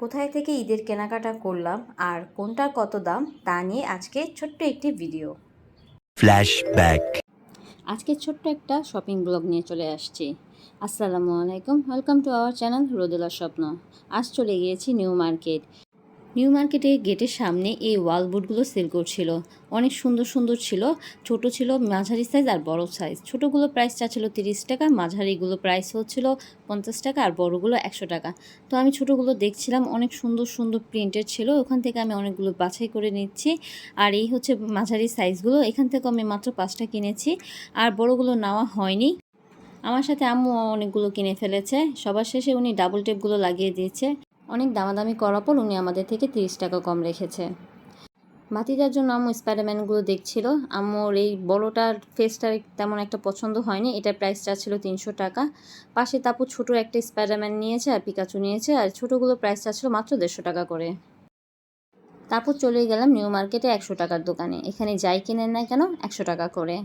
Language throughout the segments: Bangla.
কোথায় থেকে ঈদের কেনাকাটা করলাম আর কোনটার কত দাম তা নিয়ে আজকে ছোট্ট একটি ভিডিও। ফ্ল্যাশব্যাক আজকে ছোট্ট একটা শপিং ব্লগ নিয়ে চলে আসছি। আসসালামু আলাইকুম welcome to our channel Rodela Swapno. আজ চলে গিয়েছি নিউ মার্কেট। নিউ মার্কেটের গেটের সামনে এই ওয়াল বোর্ডগুলো সেল করছিল। অনেক সুন্দর সুন্দর ছিল, ছোট ছিল, মাঝারি সাইজ আর বড় সাইজ ছোটোগুলো প্রাইস ছিল তিরিশ টাকা, মাঝারিগুলো প্রাইস হচ্ছিল পঞ্চাশ টাকা আর বড়গুলো একশো টাকা। তো আমি ছোটোগুলো দেখছিলাম, অনেক সুন্দর সুন্দর প্রিন্টের ছিল। ওখান থেকে আমি অনেকগুলো বাছাই করে নিচ্ছি। আর এই হচ্ছে মাঝারি সাইজগুলো এখান থেকে আমি মাত্র পাঁচটা কিনেছি। আর বড়গুলো নেওয়া হয়নি। আমার সাথে আম্মু অনেকগুলো কিনে ফেলেছে। সবার শেষে উনি ডাবল টেপগুলো লাগিয়ে দিয়েছে। অনেক দামাদামি করার পর উনি আমাদের থেকে তিরিশ টাকা কম রেখেছে। ভাতিজার জন্য আম্মু স্পাইডারম্যানগুলো দেখছিল। আম্মুর এই বড়টার ফেসটার তেমন একটা পছন্দ হয়নি। এটার প্রাইসটা ছিল তিনশো টাকা। পাশে তারপর ছোটো একটা স্পাইডারম্যান নিয়েছে আর পিকাচু নিয়েছে আর ছোটোগুলো প্রাইসটা ছিল মাত্র দেড়শো টাকা করে। তারপর চলে গেলাম নিউ মার্কেটে একশো টাকার দোকানে। এখানে যাই কিনেন না কেন একশো টাকা করে।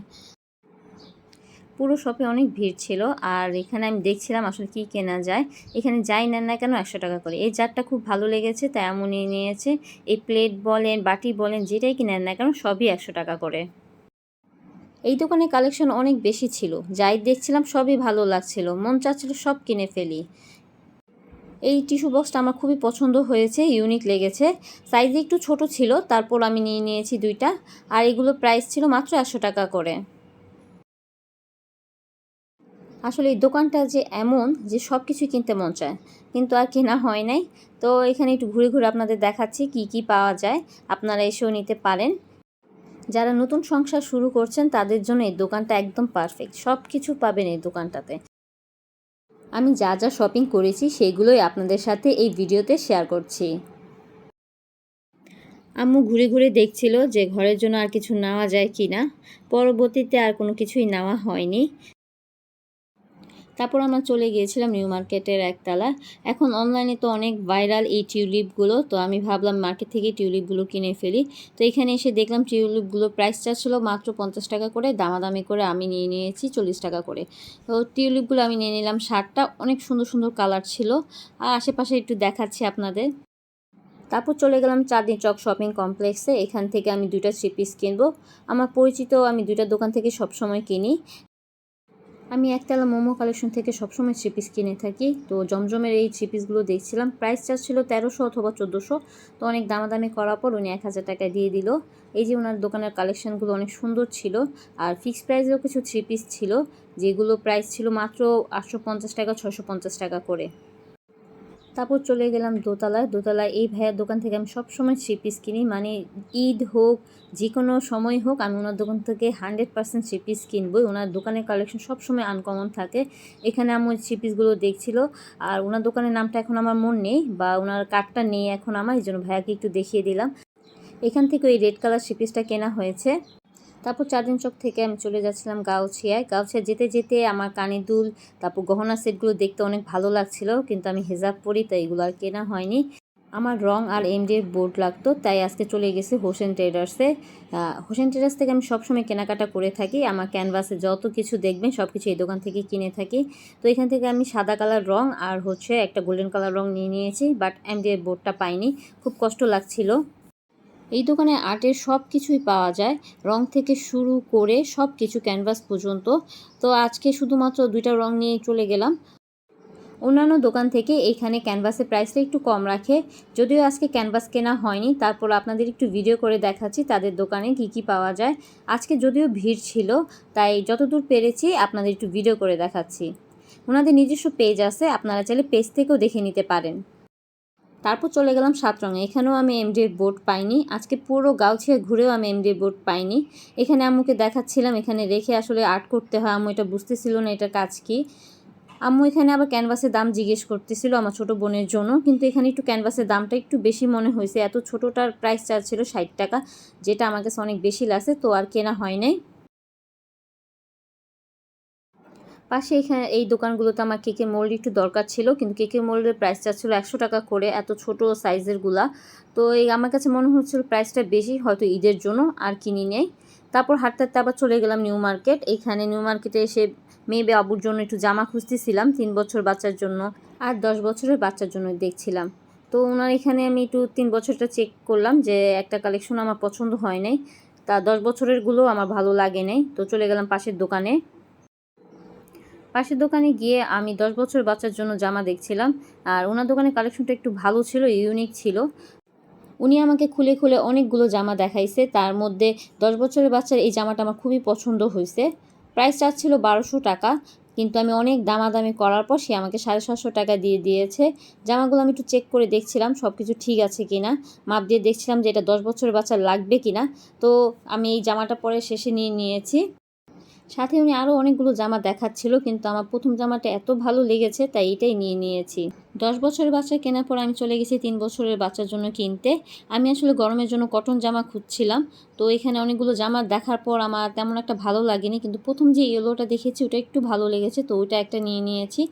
পুরো শপে অনেক ভিড় ছিল। আর এখানে আমি দেখছিলাম আসলে কি কেনা যায়। এখানে যাই নেন না কেন একশো টাকা করে। এই জারটা খুব ভালো লেগেছে, তাই এমনই নিয়েছে। এই প্লেট বলেন, বাটি বলেন, যেটাই কিনেন না কেন সবই একশো টাকা করে। এই দোকানে কালেকশন অনেক বেশি ছিল। যাই দেখছিলাম সবই ভালো লাগছিল। মন চাচ্ছিল সব কিনে ফেলি। এই টিস্যু বক্সটা আমার খুবই পছন্দ হয়েছে ইউনিক লেগেছে। সাইজ একটু ছোট ছিল, তারপর আমি নিয়ে নিয়েছি দুইটা। আর এগুলো প্রাইস ছিল মাত্র একশো টাকা করে। আসলে এই দোকানটা যে এমন যে সব কিছু কিনতে মন চায়। কিন্তু আর কেনা হয় নাই। তো এখানে একটু ঘুরে ঘুরে আপনাদের দেখাচ্ছি কি কি পাওয়া যায়। আপনারা এসেও নিতে পারেন। যারা নতুন সংসার শুরু করছেন, তাদের জন্য এই দোকানটা একদম পারফেক্ট সব কিছু পাবেন এই দোকানটাতে। আমি যা যা শপিং করেছি, সেগুলোই আপনাদের সাথে এই ভিডিওতে শেয়ার করছি। আম্মু ঘুরে ঘুরে দেখছিল যে ঘরের জন্য আর কিছু নেওয়া যায় কি না পরবর্তীতে আর কোনো কিছুই নেওয়া হয়নি। তারপর আমরা চলে গিয়েছিলাম নিউ মার্কেটের একতলা। এখন অনলাইনে তো অনেক ভাইরাল এই টিউলিপগুলো, তো আমি ভাবলাম মার্কেট থেকে টিউলিপগুলো কিনে ফেলি। তো এখানে এসে দেখলাম টিউলিপগুলো প্রাইসটা ছিল মাত্র পঞ্চাশ টাকা করে, দামাদামি করে আমি নিয়ে নিয়েছি চল্লিশ টাকা করে। তো টিউলিপগুলো আমি নিয়ে নিলাম ষাটটা, অনেক সুন্দর সুন্দর কালার ছিল। আর আশেপাশে একটু দেখাচ্ছি আপনাদের। তারপর চলে গেলাম চাঁদনি চক শপিং কমপ্লেক্সে এখান থেকে আমি দুইটা থ্রি পিস কিনবো। আমার পরিচিত আমি দুইটা দোকান থেকে সবসময় কিনি। আমি একতলা মোমো কালেকশন থেকে সবসময় থ্রি পিস কিনে থাকি। তো জমজমের এই থ্রি পিসগুলো দেখছিলাম। প্রাইস চার্জ ছিল তেরোশো অথবা চোদ্দোশো। তো অনেক দামাদামি করার পর উনি এক হাজার টাকা দিয়ে দিল। এই যে ওনার দোকানের কালেকশানগুলো অনেক সুন্দর ছিল। আর ফিক্সড প্রাইসেও কিছু থ্রি পিস ছিল, যেগুলো প্রাইস ছিল মাত্র আটশো পঞ্চাশ টাকা ছশো পঞ্চাশ টাকা করে। তারপর চলে গেলাম দোতলায়। দোতলায় এই ভাইয়ের দোকান থেকে আমি সবসময় থ্রি পিস কিনি। মানে ঈদ হোক যে কোনো সময় হোক, আমি ওনার দোকান থেকে হান্ড্রেড পার্সেন্ট থ্রি পিস কিনবই। ওনার দোকানের কালেকশন সবসময় আনকমন থাকে। এখানে আমি ওই থ্রি পিসগুলো দেখছিল। আর ওনার দোকানের নামটা এখন আমার মন নেই বা ওনার কার্ডটা নেই এখন আমার, এই জন্য ভাইয়াকে একটু দেখিয়ে দিলাম। এখান থেকে ওই রেড কালার থ্রি পিসটা কেনা হয়েছে। তারপর চারদিন চক থেকে আমি চলে যাচ্ছিলাম গাউছিয়ায়। গাউছিয়া যেতে যেতে আমার কানে দুল, তারপর গহনা সেটগুলো দেখতে অনেক ভালো লাগছিল, কিন্তু আমি হেজাব পরি, তাই এগুলো আর কেনা হয়নি। আমার রং আর এমডির বোর্ড লাগতো, তাই আজকে চলে গেছে হোসেন ট্রেডার্সে। হোসেন ট্রেডার্স থেকে আমি সবসময় কেনাকাটা করে থাকি, আমার ক্যানভাসে যত কিছু দেখবেন সব কিছু এই দোকান থেকে কিনে থাকি। তো এখান থেকে আমি সাদা কালার রং আর হচ্ছে একটা গোল্ডেন কালার রং নিয়ে নিয়েছি, বাট এমডির বোর্ডটা পাইনি। খুব কষ্ট লাগছিল। এই দোকানে আর্টের সব কিছুই পাওয়া যায়। রং থেকে শুরু করে সব কিছু ক্যানভাস পর্যন্ত। তো আজকে শুধুমাত্র দুইটা রং নিয়ে চলে গেলাম। অন্যান্য দোকান থেকে এইখানে ক্যানভাসের প্রাইসটা একটু কম রাখে। যদিও আজকে ক্যানভাস কেনা হয়নি, তারপর আপনাদের একটু ভিডিও করে দেখাচ্ছি তাদের দোকানে কি কি পাওয়া যায়। আজকে যদিও ভিড় ছিল, তাই যতদূর পেরেছি আপনাদের একটু ভিডিও করে দেখাচ্ছি। ওনাদের নিজস্ব পেজ আছে, আপনারা চাইলে পেজ থেকেও দেখে নিতে পারেন। তারপর চলে গেলাম সাত রঙে। এখানেও আমি এমডির বোর্ড পাইনি। আজকে পুরো গাউছিয়া ঘুরেও আমি এমডির বোর্ড পাইনি। এখানে আম্মুকে দেখাচ্ছিলাম, এখানে রেখে আসলে আর্ট করতে হয়। আম্মু এটা বুঝতেছিল না এটা কাজ কি। আম্মু এখানে আবার ক্যানভাসের দাম জিজ্ঞেস করতেছিল আমার ছোট বোনের জন্য। কিন্তু এখানে একটু ক্যানভাসের দামটা একটু বেশি মনে হয়েছে। এত ছোটোটার প্রাইস চার্জ ছিল ষাট টাকা, যেটা আমার কাছে অনেক বেশি লাগছে, তো আর কেনা হয় নাই। পাশে এখানে এই দোকানগুলোতে আমার কেকের মোল্ড একটু দরকার ছিল, কিন্তু কেকের মোল্ডের প্রাইসটা ছিল একশো টাকা করে, এত ছোট সাইজেরগুলা। তো এই আমার কাছে মনে হচ্ছিল প্রাইসটা বেশি, হয়তো ঈদের জন্য আর কিনি নেই। তারপর হাঁটতে হাঁটতে আবার চলে গেলাম নিউ মার্কেট। এইখানে নিউ মার্কেটে এসে মেয়ে বাবুর জন্য একটু জামা খুঁজতেছিলাম, তিন বছর বাচ্চার জন্য আর দশ বছরের বাচ্চার জন্য দেখছিলাম। তো ওনার এখানে আমি একটু তিন বছরটা চেক করলাম যে একটা কালেকশন আমার পছন্দ হয় নাই। তা দশ বছরেরগুলো আমার ভালো লাগে নাই। তো চলে গেলাম পাশের দোকানে। পাশের দোকানে গিয়ে আমি দশ বছর বাচ্চার জন্য জামা দেখছিলাম, আর ওনার দোকানের কালেকশনটা একটু ভালো ছিল ইউনিক ছিল। উনি আমাকে খুলে খুলে অনেকগুলো জামা দেখাইছে। তার মধ্যে দশ বছরের বাচ্চার এই জামাটা আমার খুবই পছন্দ হয়েছে প্রাইস চার্জ ছিল বারোশো টাকা, কিন্তু আমি অনেক দামাদামি করার পর সে আমাকে সাড়ে সাতশো টাকা দিয়ে দিয়েছে। জামাগুলো আমি একটু চেক করে দেখছিলাম সব কিছু ঠিক আছে কি না মাপ দিয়ে দেখছিলাম যে এটা দশ বছরের বাচ্চা লাগবে কি না তো আমি এই জামাটা পরে শেষে নিয়ে নিয়েছি। সাথে উনি আরও অনেকগুলো জামা দেখাচ্ছিল, কিন্তু আমার প্রথম জামাটা এত ভালো লেগেছে, তাই এটাই নিয়ে নিয়েছি। দশ বছরের বাচ্চা কেনার পর আমি চলে গেছি তিন বছরের বাচ্চার জন্য কিনতে। আমি আসলে গরমের জন্য কটন জামা খুঁজছিলাম, তো এখানে অনেকগুলো জামা দেখার পর আমার তেমন একটা ভালো লাগেনি, কিন্তু প্রথম যে ইয়েলোটা দেখেছি ওটা একটু ভালো লেগেছে, তো ওইটা একটা নিয়ে নিয়েছি।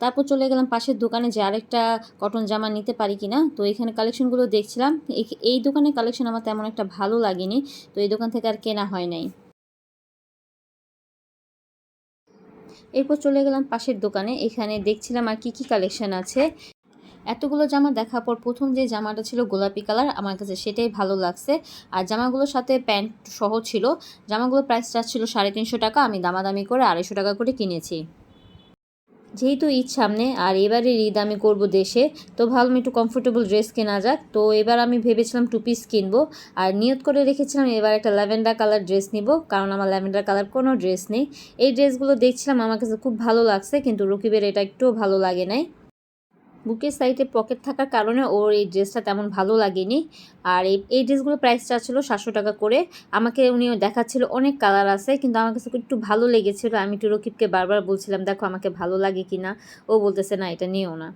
তারপর চলে গেলাম পাশের দোকানে যে আরেকটা কটন জামা নিতে পারি কিনা, তো এখানে কালেকশনগুলো দেখছিলাম, এই- দোকানের কালেকশন আমার তেমন একটা ভালো লাগেনি, তো এই দোকান থেকে আর কেনা হয় নাই। এরপর চলে গেলাম পাশের দোকানে। এখানে দেখছিলাম আর কি কি কালেকশন আছে। এতগুলো জামা দেখার পর প্রথম যে জামাটা ছিল গোলাপি কালার আমার কাছে সেটাই ভালো লাগছে। আর জামাগুলোর সাথে প্যান্ট সহ ছিল। জামাগুলোর প্রাইস চার্জ ছিল সাড়ে তিনশো টাকা, আমি দামাদামি করে আড়াইশো টাকা করে কিনেছি। যেহেতু ঈদ সামনে, আর এবারের ঈদ আমি করব দেশে, তো ভাবলাম একটু কমফোর্টেবল ড্রেস কেনা যাক। তো এবার আমি ভেবেছিলাম টু পিস কিনবো, আর নিয়ত করে রেখেছিলাম এবার একটা ল্যাভেন্ডার কালার ড্রেস নিব, কারণ আমার ল্যাভেন্ডার কালার কোনো ড্রেস নেই। এই ড্রেসগুলো দেখছিলাম, আমার কাছে খুব ভালো লাগছে, কিন্তু রকিবের এটা একটুও ভালো লাগে নাই। বুকের সাইডে পকেট থাকার কারণে ওর এই ড্রেসটা তেমন ভালো লাগেনি। আর এই এই ড্রেসগুলো প্রাইস ছিল সাতশো টাকা করে। আমাকে উনি দেখাচ্ছিল, অনেক কালার আছে, কিন্তু আমার কাছে একটু ভালো লেগেছিলো। আমি একটু রকিবকে বারবার বলছিলাম, দেখো, আমাকে ভালো লাগে কি না ও বলতেছে, না, এটা নিও না।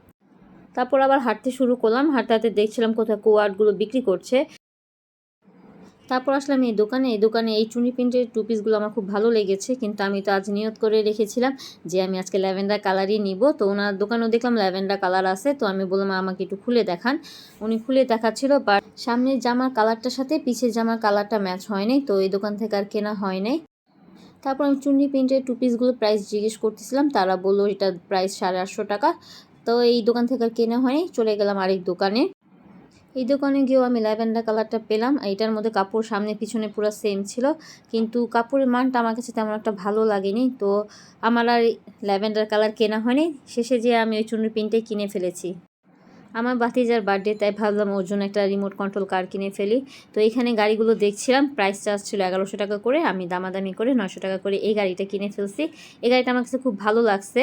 তারপর আবার হাঁটতে শুরু করলাম। হাঁটতে হাঁটতে দেখছিলাম কোথায় কোয়ার্ডগুলো বিক্রি করছে। তারপর আসলাম এই দোকানে এই দোকানে এই চুনি প্রিন্টের টু পিসগুলো আমার খুব ভালো লেগেছে, কিন্তু আমি তো আজ নিয়ত করে রেখেছিলাম যে আমি আজকে ল্যাভেন্ডার কালারই নিব। তো ওনার দোকানেও দেখলাম ল্যাভেন্ডার কালার আছে, তো আমি বললাম আমাকে একটু খুলে দেখান। উনি খুলে দেখাচ্ছিল বাট সামনের জামার কালারটার সাথে পিছের জামার কালারটা ম্যাচ হয়নি তো এই দোকান থেকে আর কেনা হয় নাই। তারপর আমি চুন্নি প্রিন্টের টু পিসগুলো প্রাইস জিজ্ঞেস করতেছিলাম, তারা বলল, এটা প্রাইস সাড়ে আটশো টাকা। তো এই দোকান থেকে আর কেনা হয়নি, চলে গেলাম আরেক দোকানে। এই দোকানে গিয়েও আমি ল্যাভেন্ডার কালারটা পেলাম। এটার মধ্যে কাপড় সামনে পিছনে পুরো সেম ছিল। কিন্তু কাপড়ের মানটা আমার কাছে তেমন একটা ভালো লাগেনি। তো আমার আর ল্যাভেন্ডার কালার কেনা হয়নি। শেষে যে আমি ওই চুনরি পিনটাই কিনে ফেলেছি। আমার বাতিজার বার্থডে তাই ভাবলাম ওর জন্য একটা রিমোট কন্ট্রোল কার কিনে ফেলি। তো এখানে গাড়িগুলো দেখছিলাম। প্রাইস চার্জ ছিল এগারোশো টাকা করে। আমি দামাদামি করে নশো টাকা করে এই গাড়িটা কিনে ফেলছি। এই গাড়িটা আমার কাছে খুব ভালো লাগছে।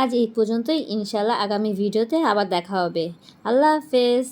আজ এই পর্যন্তই। ইনশাল্লাহ আগামী ভিডিওতে আবার দেখা হবে। আল্লাহ হাফেজ।